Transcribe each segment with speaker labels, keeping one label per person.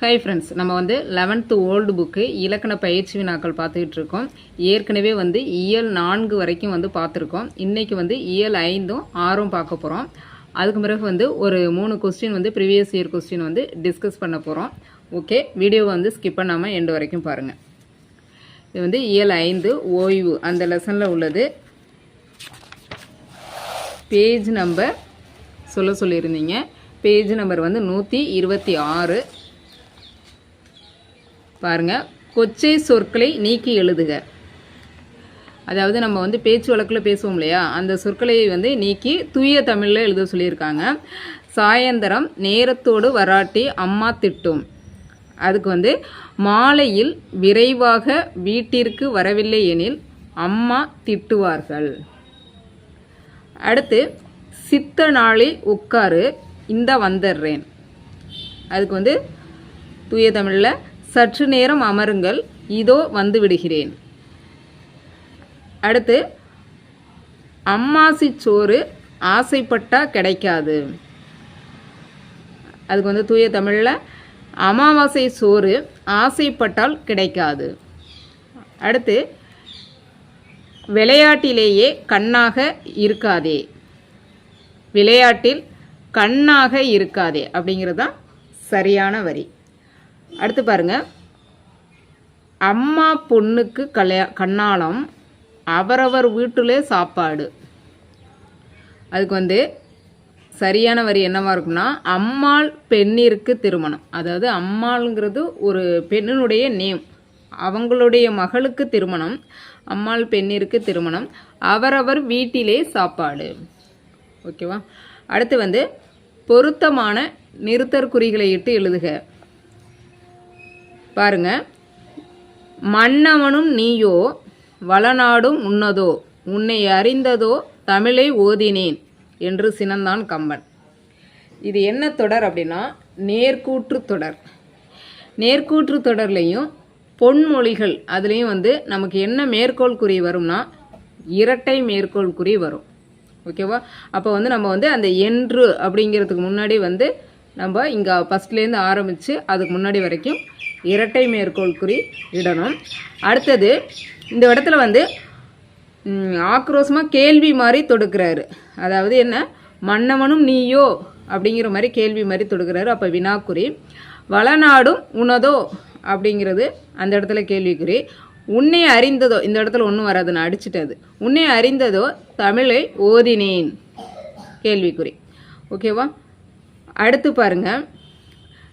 Speaker 1: Hi friends நம்ம வந்து eleventh old book இலக்கண பயிற்சி வினாக்கள் பார்த்துக்கிட்டு இருக்கோம் ஏற்கனவே வந்து இயல் நான்கு வரைக்கும் வந்து பார்த்துருக்கோம். இன்றைக்கி வந்து இயல் ஐந்தும் ஆறும் பார்க்க போகிறோம் அதுக்கு பிறகு வந்து ஒரு மூணு கொஸ்டின் வந்து ப்ரீவியஸ் இயர் கொஸ்டின் வந்து டிஸ்கஸ் பண்ண போகிறோம் ஓகே வீடியோவை வந்து ஸ்கிப் பண்ணாமல் எண்டு வரைக்கும் பாருங்கள் இது வந்து இயல் ஐந்து ஓய்வு. அந்த லெசனில் உள்ளது. பேஜ் நம்பர் சொல்ல சொல்லியிருந்தீங்க. பேஜ் நம்பர் வந்து நூற்றி இருபத்தி ஆறு. பாருங்கள் கொச்சை சொற்களை நீக்கி எழுதுக. அதாவது நம்ம வந்து பேச்சு வழக்கில் பேசுவோம் இல்லையா? அந்த சொற்களை வந்து நீக்கி தூய தமிழில் எழுத சொல்லியிருக்காங்க. சாயந்தரம் நேரத்தோடு வராட்டி அம்மா திட்டும். அதுக்கு வந்து மாலையில் விரைவாக வீட்டிற்கு வரவில்லை எனில் அம்மா திட்டுவார்கள். அடுத்து சித்த நாளில் உட்காரு இந்த வந்துடுறேன் அதுக்கு வந்து தூய தமிழில் சற்று நேரம் அமருங்கள். இதோ வந்து விடுகிறேன் அடுத்து அம்மாசி சோறு ஆசைப்பட்டா கிடைக்காது. அதுக்கு வந்து தூய தமிழில் அமாவாசை சோறு ஆசைப்பட்டால் கிடைக்காது. அடுத்து விளையாட்டிலேயே கண்ணாக இருக்காதே. விளையாட்டில் கண்ணாக இருக்காதே அப்படிங்கிறது தான் சரியான வரி. அடுத்து பாருங்க. அம்மா பொண்ணுக்கு கல்யா கண்ணாலம் அவரவர் வீட்டிலே சாப்பாடு. அதுக்கு வந்து சரியான வரி என்னவா இருக்கும்னா அம்மாள் பெண்ணிற்கு திருமணம். அதாவது அம்மாளுங்கிறது ஒரு பெண்ணினுடைய நேம். அவங்களுடைய மகளுக்கு திருமணம் அம்மாள் பெண்ணிற்கு திருமணம் அவரவர் வீட்டிலே சாப்பாடு. ஓகேவா? அடுத்து வந்து பொருத்தமான நிறுத்தற்குறிகளை இட்டு எழுதுக. பாருங்க. மன்னவனும் நீயோ வளநாடும் உன்னதோ உன்னை அறிந்ததோ தமிழை ஓதினேன் என்று சினந்தான் கம்பன். இது என்ன தொடர் அப்படின்னா நேர்கூற்று தொடர். நேர்கூற்று தொடர்லையும் பொன்மொழிகள் அதுலேயும் வந்து நமக்கு என்ன மேற்கோள் குறி வரும்னா இரட்டை மேற்கோள் குறி வரும். ஓகேவா? அப்போ வந்து நம்ம வந்து அந்த என்று அப்படிங்கிறதுக்கு முன்னாடி வந்து நம்ம இங்கே ஃபஸ்ட்லேருந்து ஆரம்பித்து அதுக்கு முன்னாடி வரைக்கும் இரட்டை மேற்கோள் குறி இடணும். அடுத்தது இந்த இடத்துல வந்து ஆக்ரோஷமாக கேள்வி மாதிரி தொடுக்கிறாரு. அதாவது என்ன? மன்னவனும் நீயோ? அப்படிங்கிற மாதிரி கேள்வி மாதிரி தொடுக்கிறாரு. அப்போ வினாக்குறி வளநாடும் உனதோ? அப்படிங்கிறது அந்த இடத்துல கேள்விக்குறி. உன்னை அறிந்ததோ? இந்த இடத்துல ஒன்றும் வராது நான் அடிச்சிட்டது. உன்னை அறிந்ததோ தமிழை ஓதினேன்? கேள்விக்குறி. ஓகேவா? அடுத்து பாருங்க.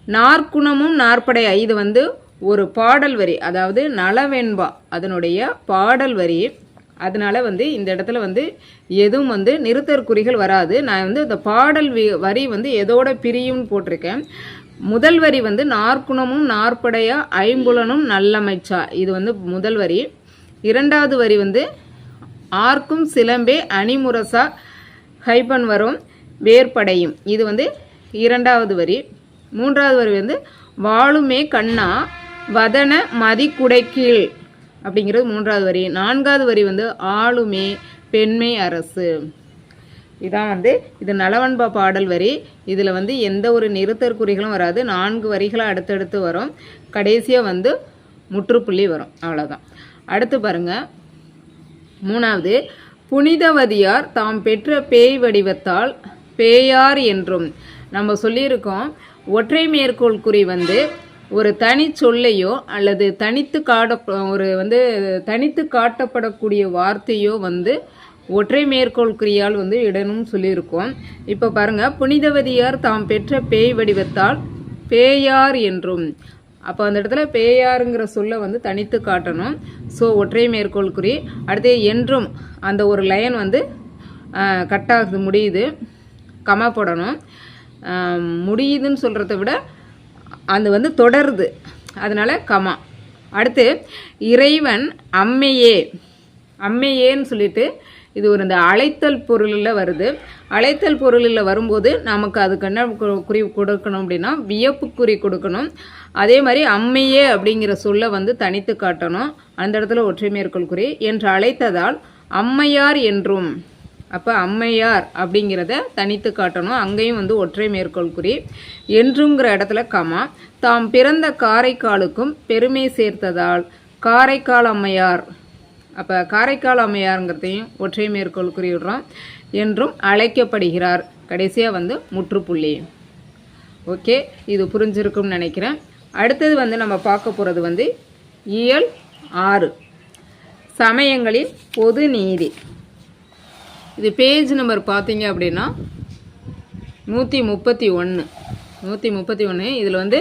Speaker 1: நாற்குணமும் நாற்படை இது வந்து ஒரு பாடல் வரி அதாவது நலவெண்பா அதனுடைய பாடல் வரி. அதனால வந்து இந்த இடத்துல வந்து எதுவும் வந்து நிறுத்தற்குறிகள் வராது. நான் வந்து இந்த பாடல் வி- வரி வந்து எதோட பிரியும்னு போட்டிருக்கேன். முதல் வரி வந்து நாற்குணமும் நாற்படையா ஐம்புலனும் நல்லமைச்சா இது வந்து முதல் வரி. இரண்டாவது வரி வந்து ஆர்க்கும் சிலம்பே அணிமுரசா ஹைபன் வரும் வேர்படையும் இது வந்து இரண்டாவது வரி. மூன்றாவது வரி வந்து வாழுமே கண்ணா வதன மதிக்குடைக்கீழ் அப்படிங்கிறது மூன்றாவது வரி. நான்காவது வரி வந்து ஆளுமே பெண்மை அரசு இதான் வந்து இது நலவன்பா பாடல் வரி. இதில் வந்து எந்த ஒரு நிறுத்தற்குறிகளும் வராது. நான்கு வரிகளாக அடுத்தடுத்து வரும். கடைசியாக வந்து முற்றுப்புள்ளி வரும். அவ்வளோதான் அடுத்து பாருங்க. மூணாவது புனிதவதியார் தாம் பெற்ற பேய் வடிவத்தால் பேயார் என்றும் நம்ம சொல்லியிருக்கோம் ஒற்றை மேற்கோள் குறி வந்து ஒரு தனி சொல்லையோ அல்லது தனித்து காட ஒரு வந்து தனித்து காட்டப்படக்கூடிய வார்த்தையோ வந்து ஒற்றை மேற்கோள் குறியால் வந்து இடணும் சொல்லியிருக்கோம். இப்போ பாருங்க புனிதவதியார் தாம் பெற்ற பேய் வடிவத்தால் பேயார் என்றும். அப்போ அந்த இடத்துல பேயாருங்கிற சொல்லை வந்து தனித்து காட்டணும். ஸோ ஒற்றை மேற்கோள் குறி. அடுத்து என்றும் அந்த ஒரு லைன் வந்து கட்டாக முடியுது. கமா போடணும். முடியுதுன்னு சொல்கிறத விட அது வந்து தொடருது. அதனால கமா. அடுத்து இறைவன் அம்மையே. அம்மையேன்னு சொல்லிட்டு இது ஒரு இந்த அழைத்தல் பொருளில் வருது. அழைத்தல் பொருளில் வரும்போது நமக்கு அதுக்கு என்ன குறி கொடுக்கணும் அப்படின்னா வியப்பு குறி கொடுக்கணும். அதே மாதிரி அம்மையே அப்படிங்கிற சொல்லை வந்து தனித்து காட்டணும். அந்த இடத்துல ஒற்றை மேற்கொள் குறி. என்று அழைத்ததால் அம்மையார் என்றும். அப்போ அம்மையார் அப்படிங்கிறத தனித்து காட்டணும். அங்கேயும் வந்து ஒற்றை மேற்கோள் குறி. என்றுங்கிற இடத்துல கமா. தாம் பிறந்த காரைக்காலுக்கும் பெருமை சேர்த்ததால் காரைக்கால் அம்மையார். அப்போ காரைக்கால் அம்மையாருங்கிறதையும் ஒற்றை மேற்கோள் குறியிடுறோம் என்றும் அழைக்கப்படுகிறார். கடைசியாக வந்து முற்றுப்புள்ளி. ஓகே இது புரிஞ்சிருக்கும்னு நினைக்கிறேன். அடுத்தது வந்து நம்ம பார்க்க போகிறது வந்து இயல் ஆறு. சமயங்களில் பொது நீதி. இது பேஜ் நம்பர் பார்த்தீங்க அப்படின்னா நூற்றி முப்பத்தி ஒன்று நூற்றி முப்பத்தி ஒன்று இதில் வந்து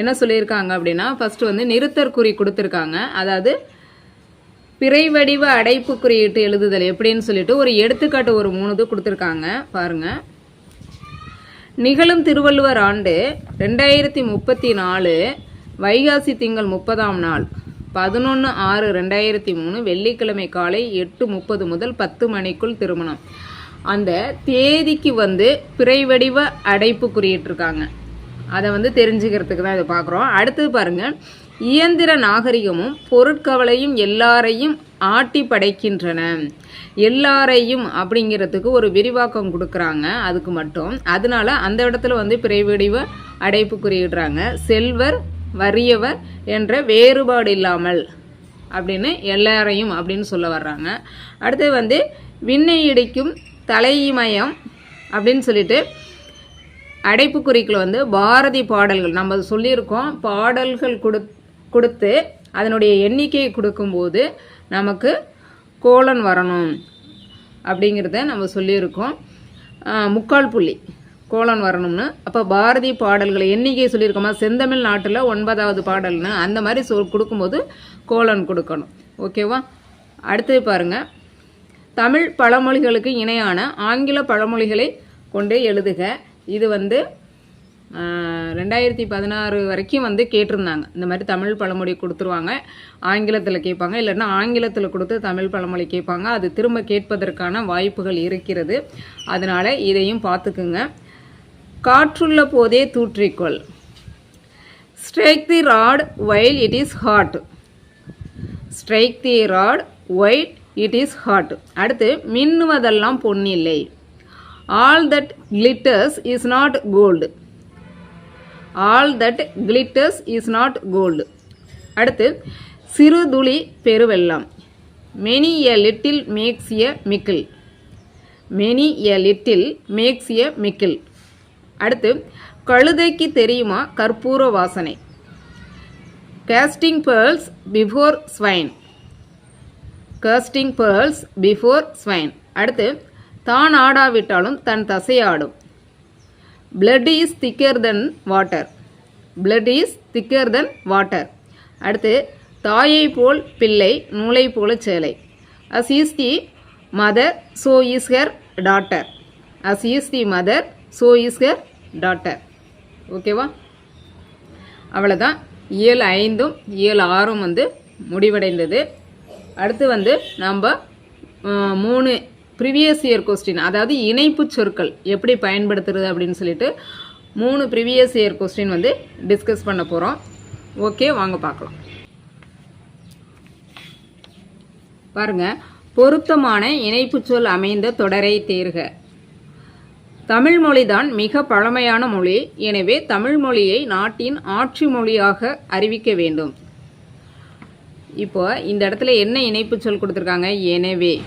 Speaker 1: என்ன சொல்லியிருக்காங்க அப்படின்னா ஃபஸ்ட்டு வந்து நிறுத்தற்குறி கொடுத்துருக்காங்க. அதாவது பிறை வடிவ அடைப்பு குறியீட்டு எழுதுதல் எப்படின்னு சொல்லிட்டு ஒரு எடுத்துக்காட்டு ஒரு மூணு இது கொடுத்துருக்காங்க. பாருங்கள் நிகழும் திருவள்ளுவர் ஆண்டு ரெண்டாயிரத்தி முப்பத்தி நாலு வைகாசி திங்கள் முப்பதாம் நாள். பதினொன்று ஆறு ரெண்டாயிரத்தி மூணு வெள்ளிக்கிழமை காலை எட்டு முப்பது முதல் பத்து மணிக்குள் திருமணம். அந்த தேதிக்கு வந்து பிறை வடிவ அடைப்பு குறியிட்டிருக்காங்க. அதை வந்து தெரிஞ்சுக்கிறதுக்கு தான் இதை பார்க்குறோம். அடுத்தது பாருங்கள் இயந்திர நாகரிகமும் பொருட்கவலையும் எல்லாரையும் ஆட்டி படைக்கின்றன. எல்லாரையும் அப்படிங்கிறதுக்கு ஒரு விரிவாக்கம் கொடுக்குறாங்க. அதுக்கு மட்டும். அதனால அந்த இடத்துல வந்து பிறைவடிவ அடைப்பு குறியிடுறாங்க. செல்வர் வறியவர் என்ற வேறுபாடு இல்லாமல் அப்படின்னு எல்லாரையும் அப்படின்னு சொல்ல வர்றாங்க. அடுத்து வந்து விண்ணை இடிக்கும் தலைமயம் அப்படின்னு சொல்லிட்டு அடைப்பு குறிக்கில் வந்து பாரதி பாடல்கள் நம்ம சொல்லியிருக்கோம். பாடல்கள் கொடு கொடுத்து அதனுடைய எண்ணிக்கையை கொடுக்கும்போது நமக்கு கோலன் வரணும் அப்படிங்கிறத நம்ம சொல்லியிருக்கோம். முக்கால் புள்ளி. கோலன் வரணும்னு. அப்போ பாரதி பாடல்களை எண்ணிக்கை சொல்லியிருக்கோமா செந்தமிழ் நாட்டில் ஒன்பதாவது பாடல்னு அந்த மாதிரி சொல் கொடுக்கும்போது கோலன் கொடுக்கணும். ஓகேவா? அடுத்தது பாருங்கள் தமிழ் பழமொழிகளுக்கு இணையான ஆங்கில பழமொழிகளை கொண்டு எழுதுக. இது வந்து ரெண்டாயிரத்தி பதினாறு வரைக்கும் வந்து கேட்டிருந்தாங்க. இந்த மாதிரி தமிழ் பழமொழி கொடுத்துருவாங்க. ஆங்கிலத்தில் கேட்பாங்க. இல்லைன்னா ஆங்கிலத்தில் கொடுத்து தமிழ் பழமொழி கேட்பாங்க. அது திரும்ப கேட்பதற்கான வாய்ப்புகள் இருக்கிறது. அதனால் இதையும் பார்த்துக்குங்க. காற்றுள்ள போதே தூற்றிக்கொள். Strike the rod while it is hot strike the rod while it is hot அடுத்து மின்னுவதெல்லாம் பொன்னில்லை. All that glitters is not gold all that glitters is not gold அடுத்து சிறு துளி பெருவெல்லாம் many a little makes a mickle many a little makes a mickle அடுத்து கழுதைக்கு தெரியுமா கற்பூர வாசனை casting pearls before swine casting pearls before swine அடுத்து தான் ஆடாவிட்டாலும் தன் தசையாடும் பிளட் இஸ் திக்கர் தென் வாட்டர் பிளட் இஸ் திக்கர் தென் வாட்டர் அடுத்து தாயை போல் பிள்ளை நூலை போல சேலை as is the mother so is her daughter as is the mother so is her daughter ஓகேவா அவ்வளோதான் இயல் ஐந்தும் இயல் ஆறும் வந்து முடிவடைந்தது. அடுத்து வந்து நம்ம மூணு ப்ரிவியஸ் இயர் கொஸ்டின் அதாவது இணைப்பு சொற்கள் எப்படி பயன்படுத்துறது அப்படின்னு சொல்லிட்டு மூணு ப்ரிவியஸ் இயர் கொஸ்டின் வந்து டிஸ்கஸ் பண்ண போகிறோம் ஓகே வாங்க பார்க்கலாம். பாருங்கள் பொருத்தமான இணைப்புச் சொல் அமைந்த தொடரை தேர்க. தமிழ் மொழிதான் மிக பழமையான மொழி. எனவே தமிழ் மொழியை நாட்டின் ஆட்சி மொழியாக அறிவிக்க வேண்டும். இப்போ இந்த இடத்துல என்ன இணைப்பு சொல் கொடுத்துருக்காங்க? எனவே.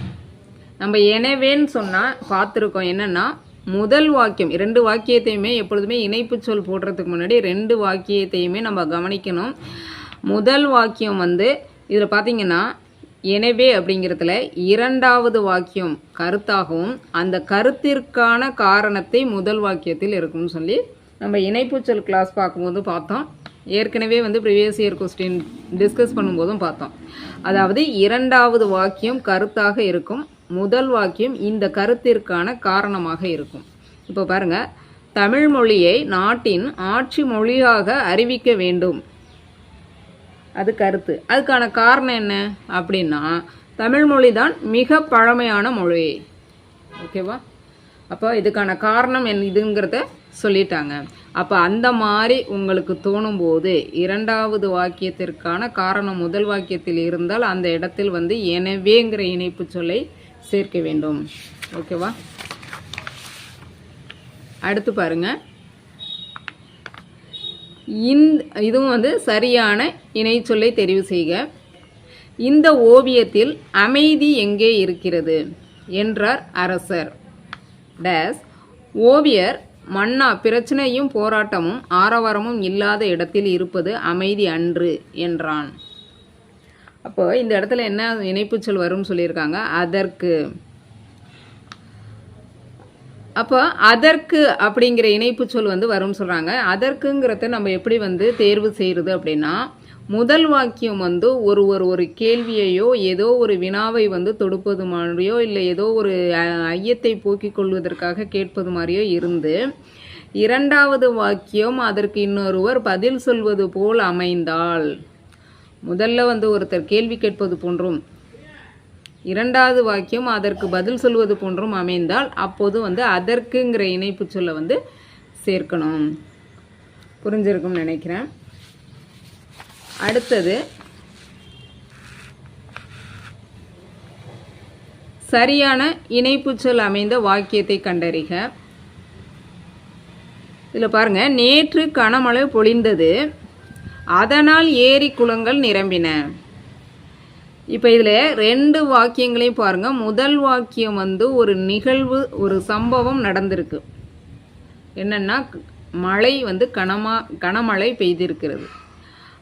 Speaker 1: நம்ம எனவேன்னு சொன்னால் பார்த்துருக்கோம். என்னன்னா முதல் வாக்கியம் ரெண்டு வாக்கியத்தையுமே எப்பொழுதுமே இணைப்பு சொல் போடுறதுக்கு முன்னாடி ரெண்டு வாக்கியத்தையுமே நம்ம கவனிக்கணும். முதல் வாக்கியம் வந்து இதில் பார்த்தீங்கன்னா எனவே அப்படிங்கிறதுல இரண்டாவது வாக்கியம் கருத்தாகவும் அந்த கருத்திற்கான காரணத்தை முதல் வாக்கியத்தில் இருக்கும்னு சொல்லி நம்ம இணைப்புச்சல் கிளாஸ் பார்க்கும்போது பார்த்தோம். ஏற்கனவே வந்து ப்ரிவியஸ் இயர் கொஸ்டின் டிஸ்கஸ் பண்ணும்போதும் பார்த்தோம். அதாவது இரண்டாவது வாக்கியம் கருத்தாக இருக்கும் முதல் வாக்கியம் இந்த கருத்திற்கான காரணமாக இருக்கும். இப்போ பாருங்க தமிழ் மொழியை நாட்டின் ஆட்சி மொழியாக அறிவிக்க வேண்டும். அது கருத்து. அதுக்கான காரணம் என்ன அப்படின்னா தமிழ் மொழி தான் மிக பழமையான மொழி. ஓகேவா? அப்போ இதுக்கான காரணம் என்ன இதுங்கிறத சொல்லிட்டாங்க. அப்போ அந்த மாதிரி உங்களுக்கு தோணும் போது இரண்டாவது வாக்கியத்திற்கான காரணம் முதல் வாக்கியத்தில் இருந்தால் அந்த இடத்தில் வந்து எனவேங்கிற இணைப்பு சொல்லை சேர்க்க வேண்டும். ஓகேவா? அடுத்து பாருங்கள் இந்த இதுவும் வந்து சரியான இணைச்சொல்லை தெரிவு செய்க. இந்த ஓவியத்தில் அமைதி எங்கே இருக்கிறது? என்றார் அரசர். டேஸ் ஓவியர் மன்னா பிரச்சனையும் போராட்டமும் ஆரவாரமும் இல்லாத இடத்தில் இருப்பது அமைதி அன்று என்றான். அப்போ இந்த இடத்துல என்ன இணைப்புச்சொல் வரும்னு சொல்லியிருக்காங்க? அதற்கு. அப்போ அதற்கு அப்படிங்கிற இணைப்பு சொல் வந்து வரும்னு சொல்கிறாங்க அதற்குங்கிறத நம்ம எப்படி வந்து தேர்வு செய்கிறது அப்படின்னா முதல் வாக்கியம் வந்து ஒரு ஒரு ஒரு கேள்வியையோ ஏதோ ஒரு வினாவை வந்து தொடுப்பது மாதிரியோ இல்லை ஏதோ ஒரு ஐயத்தை போக்கிக் கொள்வதற்காக கேட்பது மாதிரியோ இருந்து இரண்டாவது வாக்கியம் அதற்கு இன்னொருவர் பதில் சொல்வது போல் அமைந்தால். முதல்ல வந்து ஒருத்தர் கேள்வி கேட்பது போன்றும் இரண்டாவது வாக்கியம் அதற்கு பதில் சொல்வது போன்றும் அமைந்தால் அப்போது வந்து அதற்குங்கிற இணைப்பு சொல்ல வந்து சேர்க்கணும். புரிஞ்சிருக்கும்னு நினைக்கிறேன். அடுத்தது சரியான இணைப்பு சொல் அமைந்த வாக்கியத்தை கண்டறிக. இதில் பாருங்க நேற்று கனமழை பொழிந்தது அதனால் ஏரி குளங்கள் நிரம்பின. இப்போ இதில் ரெண்டு வாக்கியங்களையும் பாருங்கள் முதல் வாக்கியம் வந்து ஒரு நிகழ்வு ஒரு சம்பவம் நடந்திருக்கு. என்னென்னா மழை வந்து கனமா கனமழை பெய்திருக்கிறது.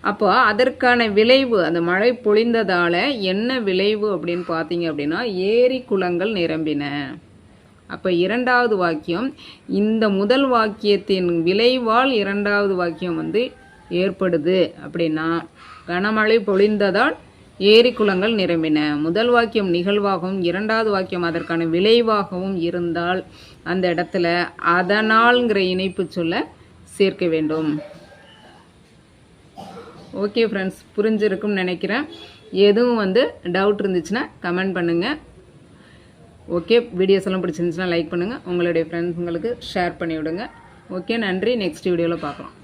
Speaker 1: அப்போ அதற்கான விளைவு அந்த மழை பொழிந்ததால் என்ன விளைவு அப்படின்னு பார்த்தீங்க அப்படின்னா ஏரி குளங்கள் நிரம்பின. அப்போ இரண்டாவது வாக்கியம் இந்த முதல் வாக்கியத்தின் விளைவால் இரண்டாவது வாக்கியம் வந்து ஏற்படுது அப்படின்னா கனமழை பொழிந்ததால் ஏரி குளங்கள் நிரம்பின. முதல் வாக்கியம் நிகழ்வாகவும் இரண்டாவது வாக்கியம் அதற்கான விளைவாகவும் இருந்தால் அந்த இடத்துல அதனால்ங்கிற இணைப்பு சொல்ல சேர்க்க வேண்டும். ஓகே ஃப்ரெண்ட்ஸ் புரிஞ்சிருக்கும்னு நினைக்கிறேன். எதுவும் வந்து டவுட் இருந்துச்சுன்னா கமெண்ட் பண்ணுங்கள் ஓகே வீடியோஸ் எல்லாம் பிடிச்சிருந்துச்சுன்னா லைக் பண்ணுங்கள் உங்களுடைய ஃப்ரெண்ட்ஸுங்களுக்கு ஷேர் பண்ணி விடுங்க ஓகே நன்றி. நெக்ஸ்ட் வீடியோவில் பார்க்கலாம்.